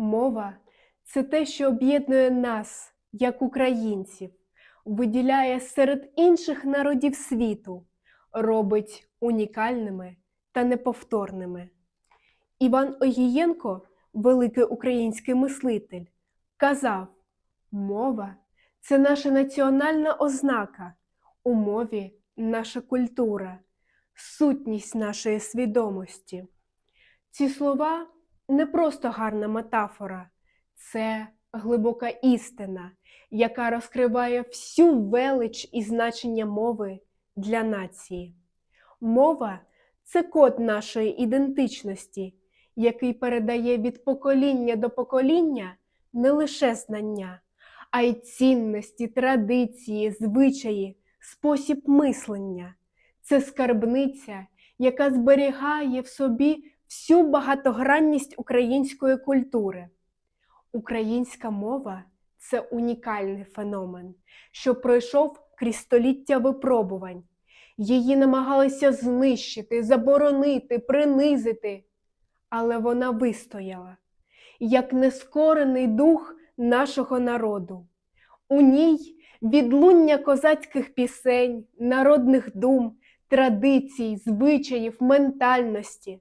Мова це те, що об'єднує нас, як українців, виділяє серед інших народів світу, робить унікальними та неповторними. Іван Огієнко, великий український мислитель, казав: мова це наша національна ознака, у мові наша культура, сутність нашої свідомості. Ці слова не просто гарна метафора, це глибока істина, яка розкриває всю велич і значення мови для нації. Мова це код нашої ідентичності, який передає від покоління до покоління не лише знання, а й цінності, традиції, звичаї, спосіб мислення. Це скарбниця, яка зберігає в собі всю багатогранність української культури. Українська мова це унікальний феномен, що пройшов крізь століття випробувань. Її намагалися знищити, заборонити, принизити, але вона вистояла, як нескорений дух нашого народу. У ній відлуння козацьких пісень, народних дум, традицій, звичаїв, ментальності.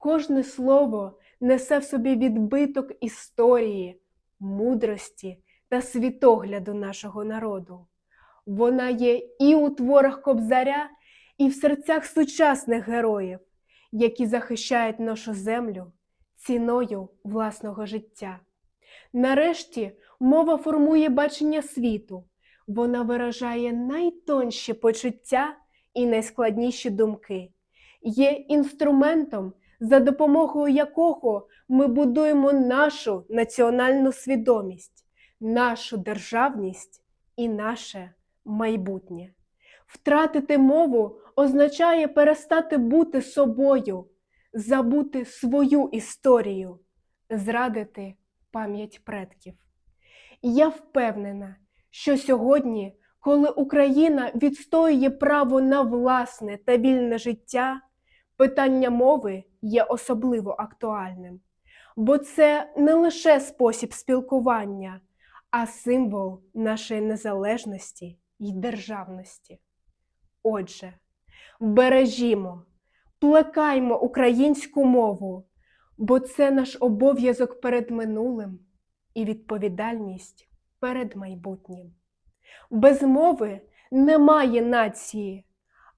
Кожне слово несе в собі відбиток історії, мудрості та світогляду нашого народу. Вона є і у творах Кобзаря, і в серцях сучасних героїв, які захищають нашу землю ціною власного життя. Нарешті мова формує бачення світу, вона виражає найтонші почуття і найскладніші думки, є інструментом, за допомогою якого ми будуємо нашу національну свідомість, нашу державність і наше майбутнє. Втратити мову означає перестати бути собою, забути свою історію, зрадити пам'ять предків. Я впевнена, що сьогодні, коли Україна відстоює право на власне та вільне життя, питання мови є особливо актуальним, бо це не лише спосіб спілкування, а символ нашої незалежності й державності. Отже, бережімо, плекаймо українську мову, бо це наш обов'язок перед минулим і відповідальність перед майбутнім. Без мови немає нації,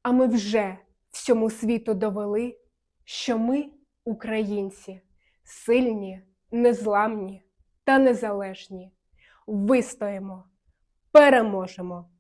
а ми вже всьому світу довели, що ми, українці, сильні, незламні та незалежні. Вистоїмо, переможемо!